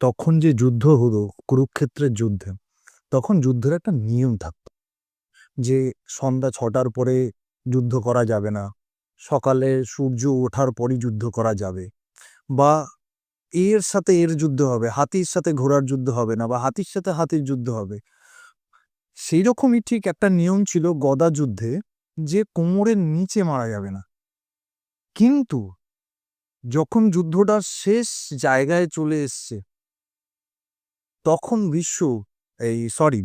তখন যে যুদ্ধ হলো, কুরুক্ষেত্রের যুদ্ধে, তখন যুদ্ধের একটা নিয়ম থাকতো যে সন্ধ্যা ছটার পরে যুদ্ধ করা যাবে না, সকালে সূর্য ওঠার পরই যুদ্ধ করা যাবে বা এর সাথে এর যুদ্ধ হবে, হাতির সাথে ঘোড়ার যুদ্ধ হবে না বা হাতির সাথে হাতির যুদ্ধ হবে। সেই রকমই ঠিক একটা নিয়ম ছিল গদা যুদ্ধে যে কোমরের নিচে মারা যাবে না। কিন্তু যখন যুদ্ধটা শেষ জায়গায় চলে এসছে তখন বিশ্ব এই সরি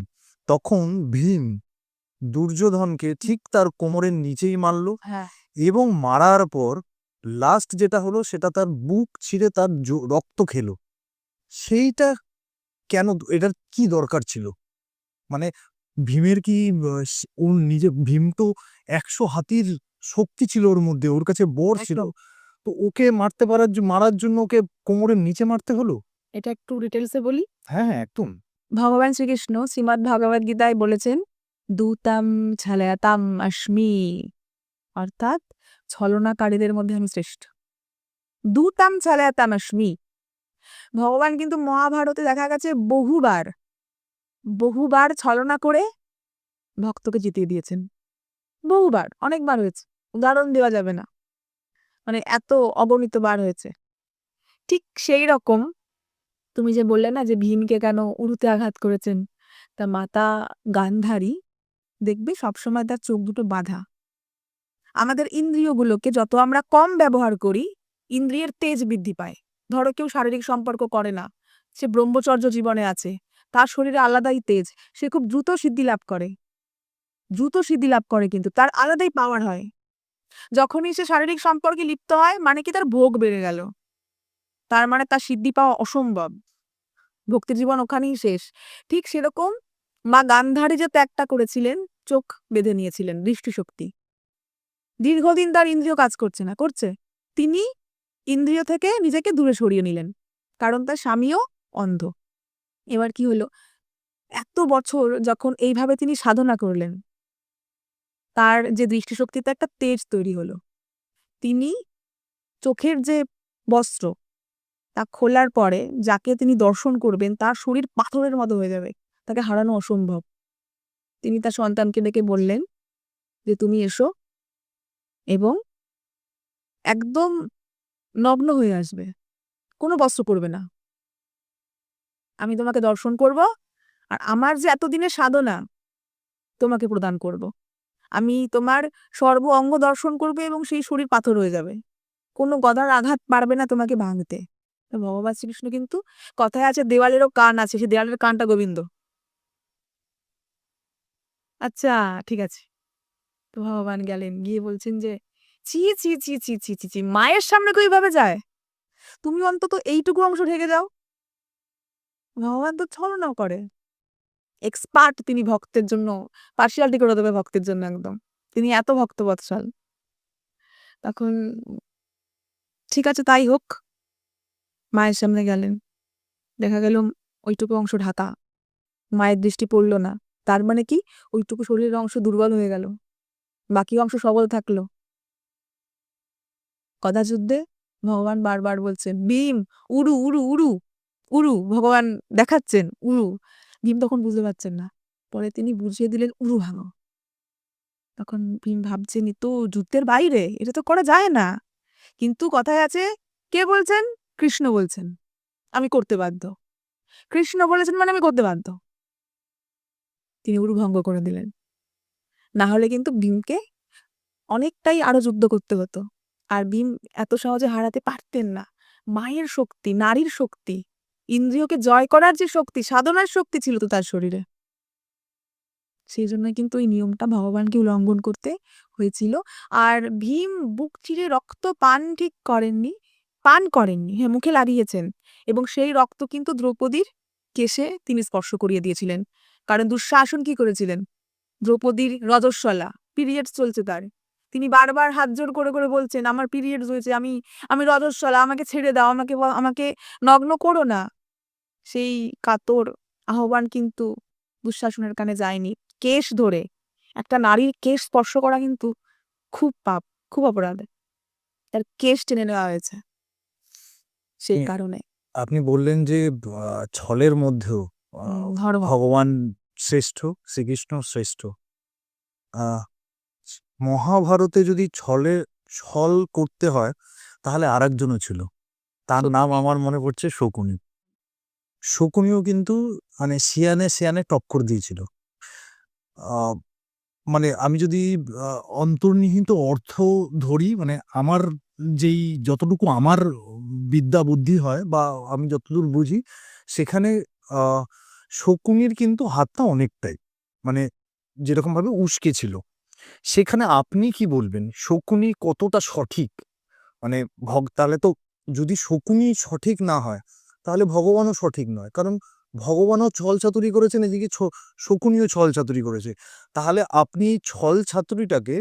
তখন ভীম দুর্যোধনকে ঠিক তার কোমরের নিচেই মারল হ্যাঁ। এবং মারার পর লাস্ট যেটা হলো সেটা তার বুক ছিঁড়ে তার রক্ত খেলো। সেইটা কেন এটার কি দরকার ছিল? মানে ভীমের কি ওর নিজে ভীম তো একশো হাতির শক্তি ছিল ওর মধ্যে ওর কাছে বর ছিল। তো ওকে মারতে পারার মারার জন্য ওকে কোমরের নিচে মারতে হলো? এটা একটু ডিটেলসে বলি। হ্যাঁ হ্যাঁ একদম। ভগবান শ্রীকৃষ্ণ শ্রীমদ্ ভগবদ গীতায় বলেছেন, দূতাম ছালায়াতাম আস্মি অর্থাৎ ছলনাকারীদের মধ্যে আমি শ্রেষ্ঠ। দূতাম ছালায়াতাম আস্মি ভগবান কিন্তু মহাভারতে দেখা গেছে বহুবার বহুবার ছলনা করে ভক্তকে জিতিয়ে দিয়েছেন। বহুবার, অনেকবার হয়েছে, উদাহরণ দেওয়া যাবে না। মানে এত অগণিত বার হয়েছে। ঠিক সেই রকম তুমি যে বললে না যে ভীমকে কেন উরুতে আঘাত করেছেন? তা মাতা গান্ধারী দেখবে সবসময় তার চোখ দুটো বাঁধা। আমাদের ইন্দ্রিয়গুলোকে যত আমরা কম ব্যবহার করি, ইন্দ্রিয়ের তেজ বৃদ্ধি পায়। ধরো কেউ শারীরিক সম্পর্ক করে না, সে ব্রহ্মচর্য জীবনে আছে, তার শরীরে আলাদাই তেজ, সে খুব দ্রুত সিদ্ধি লাভ করে। দ্রুত সিদ্ধি লাভ করে কিন্তু, তার আলাদাই পাওয়ার হয়। যখনই সে শারীরিক সম্পর্কে লিপ্ত হয় মানে কি তার ভোগ বেড়ে গেল। তার মানে তার সিদ্ধি পাওয়া অসম্ভব। ভক্তির জীবন ওখানেই শেষ। ঠিক সেরকম মা গান্ধারী যে ত্যাগটা করেছিলেন, চোখ বেঁধে নিয়েছিলেন দৃষ্টিশক্তি। দীর্ঘদিন তার ইন্দ্রিয় কাজ করছে না, করছে। তিনি ইন্দ্রিয় থেকে নিজেকে দূরে সরিয়ে নিলেন, কারণ তার স্বামীও অন্ধ। এবার কি হলো? এত বছর যখন এইভাবে তিনি সাধনা করলেন, তার যে দৃষ্টিশক্তিতে একটা তেজ তৈরি হলো। তিনি চোখের যে বস্ত্র তা খোলার পরে যাকে তিনি দর্শন করবেন, তার শরীর পাথরের মতো হয়ে যাবে। তাকে হারানো অসম্ভব। তিনি তার সন্তানকে ডেকে বললেন যে, তুমি এসো এবং একদম নগ্ন হয়ে আসবে। কোনো বস্ত্র পরবে না। আমি তোমাকে দর্শন করব আর আমার যে এতদিনের সাধনা, তোমাকে প্রদান করব। আমি তোমার সর্ব অঙ্গ দর্শন করবে এবং সেই শরীর পাথর হয়ে যাবে। কোনো গদার আঘাত পারবে না তোমাকে ভাঙতে। তো ভগবান শ্রীকৃষ্ণ কিন্তু কথায় আছে, দেওয়ালেরও কান আছে সে দেওয়ালের কানটা গোবিন্দ। আচ্ছা ঠিক আছে। তো ভগবান গেলেন, গিয়ে বলছেন যে চি চি চি চি চি চি চি মায়ের সামনে কেউ এইভাবে যায়? তুমি অন্তত এইটুকু অংশ ঢেকে যাও ভগবান তো ছলনাও করে। এক্সপার্ট তিনি ভক্তের জন্য পার্সিয়ালিটি করে দেবে ভক্তের জন্য একদম। তিনি এত ভক্তবৎসল। তখন ঠিক আছে, তাই হোক। মায়ের সামনে গেলেন। দেখা গেল ওইটুকু অংশ ঢাকা। মায়ের দৃষ্টি পড়ল না। তার মানে কি? ওইটুকু শরীরের অংশ দুর্বল হয়ে গেল। বাকি অংশ সবল থাকল। কথা যুদ্ধে ভগবান বারবার বলছেন, ভীম, উড়ু উড়ু উড়ু উড়ু, ভগবান দেখাচ্ছেন, উড়ু। ভীম তখন বুঝতে পারছেন না। পরে তিনি বুঝিয়ে দিলেন, উড়ু ভাঙো। তখন ভীম ভাবছেন তো যুদ্ধের বাইরে, এটা তো করা যায় না। কিন্তু কথায় আছে, কে বলছেন? কৃষ্ণ বলছেন, আমি করতে বাধ্য। কৃষ্ণ বলেছেন মানে আমি করতে বাধ্য। তিনি উরু ভঙ্গ করে দিলেন। না হলে কিন্তু ভীমকে অনেকটাই আরও যুদ্ধ করতে হতো। আর ভীম এত সহজে হারাতে পারতেন না। মায়ের শক্তি, নারীর শক্তি, ইন্দ্রিয়কে জয় করার যে শক্তি, সাধনার শক্তি ছিল তো তার শরীরে। সেই জন্য কিন্তু এই নিয়মটা ভগবানকে উল্লঙ্ঘন করতে হয়েছিল। আর ভীম বুক চিরে রক্ত পান ঠিক করেননি। পান করেননি হ্যাঁ মুখে লাগিয়েছেন এবং সেই রক্ত কিন্তু দ্রৌপদীর কেশে তিনি স্পর্শ করিয়ে দিয়েছিলেন। কারণ দুঃশাসন কি করেছিলেন? দ্রৌপদীর রজস্বলা, পিরিয়ডস চলছে তার। তিনি বারবার হাত জোর করে করে বলছেন, আমার পিরিয়ডস হয়েছে, আমি আমি রজস্বলা, আমাকে ছেড়ে দাও, আমাকে আমাকে নগ্ন করো না। সেই কাতর আহ্বান কিন্তু দুঃশাসনের কানে যায়নি। কেশ ধরে, একটা নারীর কেশ স্পর্শ করা কিন্তু খুব পাপ, খুব অপরাধ। তার কেশ টেনে নেওয়া হয়েছে। সেই হুম। কারণে আপনি বললেন যে আ ছলের মধ্যেও আ হুম, ধর্ম। ভগবান শ্রেষ্ঠ, শ্রীকৃষ্ণ শ্রেষ্ঠ। আ মহাভারতে যদি ছলে ছল করতে হয় তাহলে আরেকজনও ছিল। তার নাম আমার মনে পড়ছে শকুনি। শকুনিও কিন্তু মানে সিয়ানে, সিয়ানে টক্কর দিয়েছিল। আ মানে আমি যদি আ অন্তর্নিহিত অর্থ ধরি মানে আমার যেই যতটুকু আমার বিদ্যা বুদ্ধি হয় বা আমি যতদূর বুঝি, সেখানে শকুনির কিন্তু হাতটা অনেকটাই। মানে যেরকমভাবে উস্কে ছিল। সেখানে আপনি কি বলবেন? শকুনি কতটা সঠিক? মানে ভগ, তাহলে তো যদি শকুনি সঠিক না হয়, তাহলে ভগবানও সঠিক নয়। কারণ ভগবানও ছল চাতুরি করেছেন, এদিকে শকুনিও ছল চাতুরি করেছে। তাহলে আপনি ছল চাতুরিটাকে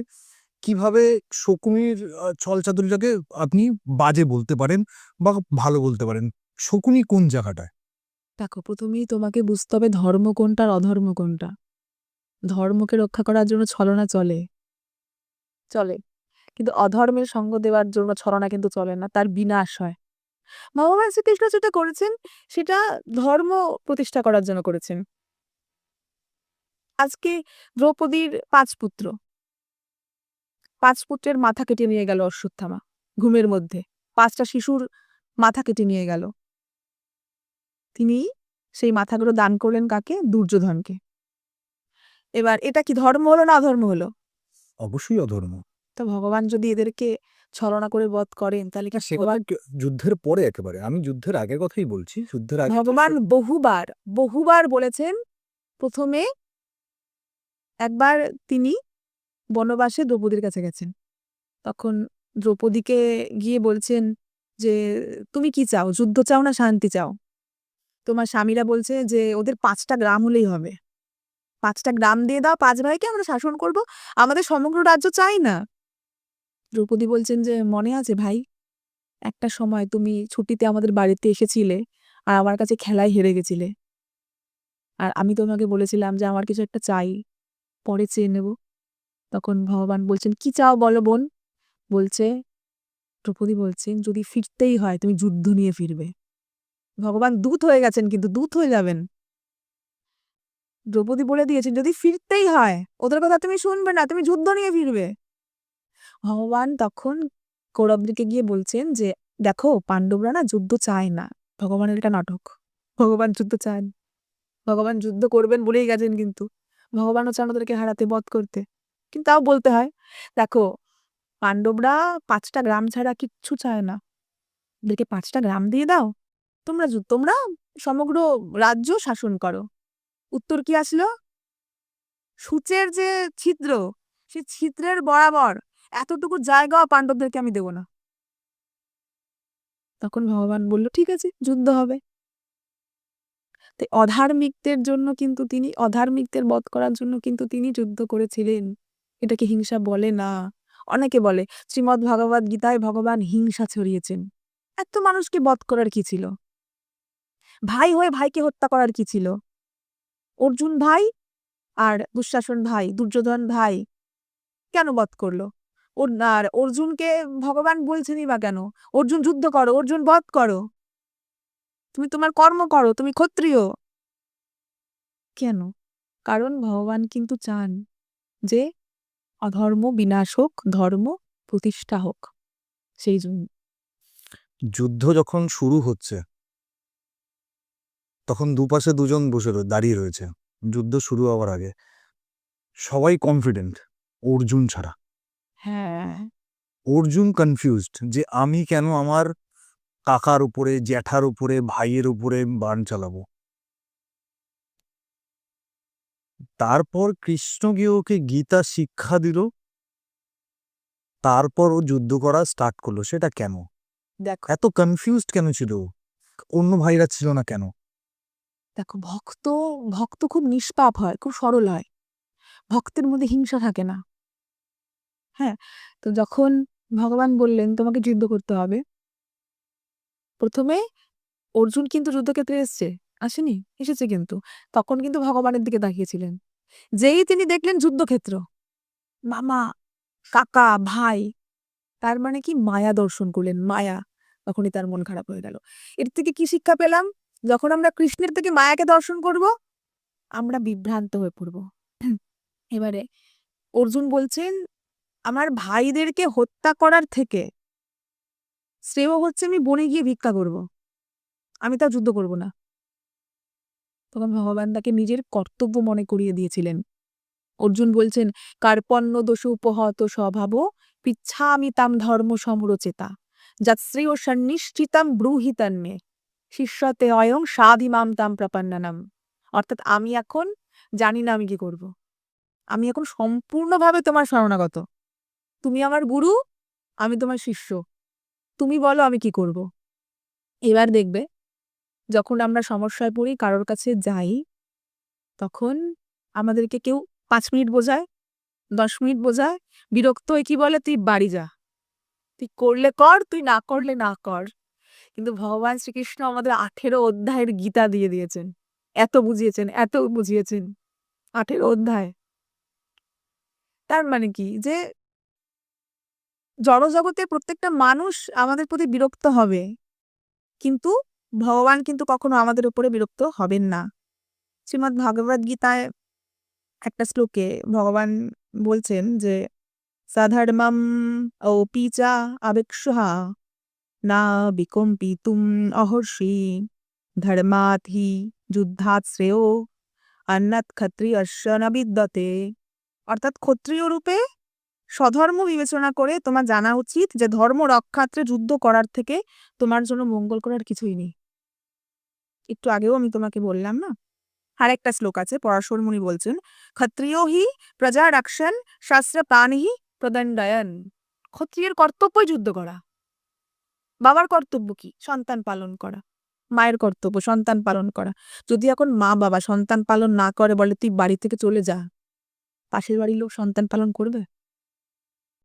কীভাবে শকুনির, আ আপনি বাজে বলতে পারেন বা ভালো বলতে পারেন? শকুনি কোন জায়গাটায়? দেখো, প্রথমেই তোমাকে বুঝতে হবে ধর্ম কোনটা আর অধর্ম কোনটা। ধর্মকে রক্ষা করার জন্য ছলনা চলে। চলে। কিন্তু অধর্মের সঙ্গ দেওয়ার জন্য ছলনা কিন্তু চলে না। তার বিনাশ হয়। ভগবান শ্রীকৃষ্ণ যেটা করেছেন, সেটা ধর্ম প্রতিষ্ঠা করার জন্য করেছেন। আজকে দ্রৌপদীর পাঁচ পুত্র। ৫ পুত্রের মাথা কেটে নিয়ে গেল অশ্বত্থামা ঘুমের মধ্যে। ৫ টা শিশুর মাথা কেটে নিয়ে গেল। তিনি সেই মাথাগুলো দান করলেন কাকে? দুর্যোধনকে। এবার এটা কি ধর্ম হলো না অধর্ম হলো? অবশ্যই অধর্ম। তো ভগবান যদি এদেরকে ছলনা করে বধ করেন তাহলে কি যুদ্ধের পরে একেবারে। আমি যুদ্ধের আগের কথাই বলছি। যুদ্ধের আগে ভগবান বহুবার, বহুবার বলেছেন প্রথমে একবার তিনি বনবাসে দ্রৌপদীর কাছে গেছেন। তখন দ্রৌপদীকে গিয়ে বলছেন যে, "তুমি কি চাও? যুদ্ধ চাও না শান্তি চাও?" তোমার স্বামীরা বলছে যে, "ওদের পাঁচটা গ্রাম হলেই হবে। পাঁচটা গ্রাম দিয়ে দাও পাঁচ ভাইকে আমরা শাসন করব। আমাদের সমগ্র রাজ্য চাই না।" দ্রৌপদী বলছেন যে, "মনে আছে ভাই? একটা সময় তুমি ছুটিতে আমাদের বাড়িতে এসেছিলে আর আমার কাছে খেলায় হেরে গেছিলে। আর আমি তোমাকে বলেছিলাম যে আমার কিছু একটা চাই। পরে চেয়ে নেব।" তখন ভগবান বলছেন, "কি চাও বলো বোন?" বলছে দ্রৌপদী বলছেন, "যদি ফিরতেই হয় তুমি যুদ্ধ নিয়ে ফিরবে।" ভগবান দূত হয়ে গেছেন কিন্তু দূত হয়ে যাবেন। দ্রৌপদী বলে দিয়েছেন, "যদি ফিরতেই হয় ওদের কথা তুমি শুনবে না, তুমি যুদ্ধ নিয়ে ফিরবে।" ভগবান তখন কৌরবদেরকে গিয়ে বলছেন যে, "দেখো পাণ্ডবরা না যুদ্ধ চায় না। ভগবানের এটা নাটক। ভগবান যুদ্ধ চান। ভগবান যুদ্ধ করবেন বলেই গেছেন কিন্তু। ভগবানও চান ওদেরকে হারাতে, বধ করতে। কিন্তু তাও বলতে হয়, দেখো পাণ্ডবরা ৫ টা গ্রাম ছাড়া কিচ্ছু চায় না। ওদেরকে ৫ টা গ্রাম দিয়ে দাও। তোমরা তোমরা সমগ্র রাজ্য শাসন করো।" উত্তর কি আসলো? সূচের যে ছিদ্র, সেই ছিদ্রের বরাবর এতটুকু জায়গাও পাণ্ডবদেরকে আমি দেব না। তখন ভগবান বলল, "ঠিক আছে যুদ্ধ হবে।" তাই অধার্মিকদের জন্য কিন্তু তিনি অধার্মিকদের বধ করার জন্য কিন্তু তিনি যুদ্ধ করেছিলেন। এটাকে হিংসা বলে না। অনেকে বলে শ্রীমদ্ ভগবদ্ গীতায় ভগবান হিংসা ছড়িয়েছেন। এত মানুষকে বধ করার কি ছিল? ভাই হয়ে ভাইকে হত্যা করার কি ছিল? অর্জুন ভাই আর দুঃশাসন ভাই, দুর্যোধন ভাই কেন বধ করল? ওর আর অর্জুনকে ভগবান বলছেনই বা কেন? অর্জুন যুদ্ধ করো, অর্জুন বধ করো। তুমি তোমার কর্ম করো, তুমি ক্ষত্রিয়। কেন? কারণ ভগবান কিন্তু চান যে অধর্ম বিনাশ হোক, ধর্ম প্রতিষ্ঠা হোক। সেই জন্য। যুদ্ধ যখন শুরু হচ্ছে তখন দুপাশে দুজন বসে দাঁড়িয়ে রয়েছে। যুদ্ধ শুরু হওয়ার আগে। সবাই কনফিডেন্ট অর্জুন ছাড়া। হ্যাঁ। অর্জুন কনফিউজড যে আমি কেন আমার কাকার উপরে, জ্যাঠার উপরে, ভাইয়ের উপরে বাণ চালাবো? তারপর কৃষ্ণ গিয়ে ওকে গীতা শিক্ষা দিল। তারপর ও যুদ্ধ করা স্টার্ট করল। সেটা কেন? দেখো এত কনফিউজড কেন ছিল অন্য ভাইরা ছিল না কেন? দেখো ভক্ত, ভক্ত খুব নিষ্পাপ হয়, খুব সরল হয়। ভক্তের মধ্যে হিংসা থাকে না। হ্যাঁ? তো যখন ভগবান বললেন তোমাকে যুদ্ধ করতে হবে। প্রথমে অর্জুন কিন্তু যুদ্ধক্ষেত্রে এসছে। আসেনি? এসেছে কিন্তু। তখন কিন্তু ভগবানের দিকে তাকিয়েছিলেন। যেই তিনি দেখলেন যুদ্ধক্ষেত্র, মামা, কাকা, ভাই, তার মানে কি মায়া দর্শন করলেন, মায়া। তখনই তার মন খারাপ হয়ে গেল এর থেকে কি শিক্ষা পেলাম যখন আমরা কৃষ্ণের থেকে মায়াকে দর্শন করব আমরা বিভ্রান্ত হয়ে পড়ব এবারে অর্জুন বলছেন আমার ভাইদেরকে হত্যা করার থেকে শ্রেয় হচ্ছে আমি বনে গিয়ে ভিক্ষা করব আমি তা যুদ্ধ করব না তখন ভগবান তাকে নিজের কর্তব্য মনে করিয়ে দিয়েছিলেন। অর্জুন বলছেন, কার্পণ্য দোষ উপহত স্বভাব পিচ্ছামি তাম ধর্ম সমরচেতা যাত শ্রী ও সন্নিশ্চিতাম ব্রূহিতান্মে শিষ্যতে অয়ং সাধিমাম তাম প্রপন্নানাম। অর্থাৎ আমি এখন জানি না আমি কি করব। আমি এখন সম্পূর্ণভাবে তোমার শরণাগত। তুমি আমার গুরু, আমি তোমার শিষ্য। তুমি বলো আমি কি করব। এবার দেখবে যখন আমরা সমস্যায় পড়ি, কারোর কাছে যাই, তখন আমাদেরকে কেউ পাঁচ মিনিট বোঝায়, দশ মিনিট বোঝায়, বিরক্ত হয়ে কি বলে? তুই বাড়ি যা। তুই করলে কর, তুই না করলে না কর। কিন্তু ভগবান শ্রীকৃষ্ণ আমাদের আঠেরো অধ্যায়ের গীতা দিয়ে দিয়েছেন। এত বুঝিয়েছেন এত বুঝিয়েছেন, আঠেরো অধ্যায়। তার মানে কি? যে জড়জগতে প্রত্যেকটা মানুষ আমাদের প্রতি বিরক্ত হবে, কিন্তু ভগবান কিন্তু কখনো আমাদের উপরে বিরক্ত হবেন না। শ্রীমদ্ ভাগবত গীতায় একটা শ্লোকে ভগবান বলছেন যে, সাধর্মম অপি চা আবেক্ষা না বিকম্পি তুম অহর্ষি। ধর্মাৎ হি যুদ্ধাৎ শ্রেয় অন্নাৎ ক্ষত্রিয়স্য ন বিদ্যতে। অর্থাৎ ক্ষত্রিয় রূপে স্বধর্ম বিবেচনা করে তোমার জানা উচিত যে ধর্ম রক্ষার্থে যুদ্ধ করার থেকে তোমার জন্য মঙ্গল করার কিছুই নেই। একটু আগেও আমি তোমাকে বললাম না? আর একটা শ্লোক আছে, পরাশর মুনি বলছেন, ক্ষত্রিয় হি প্রজা রক্ষণ শাস্ত্র প্রাণী প্রদণ্ডয়ন। ক্ষত্রিয়ের কর্তব্যই যুদ্ধ করা। বাবার কর্তব্য কি? সন্তান পালন করা। মায়ের কর্তব্য, সন্তান পালন করা। যদি এখন মা বাবা সন্তান পালন না করে, বলে তুই বাড়ি থেকে চলে যা। পাশের বাড়ির লোক সন্তান পালন করবে?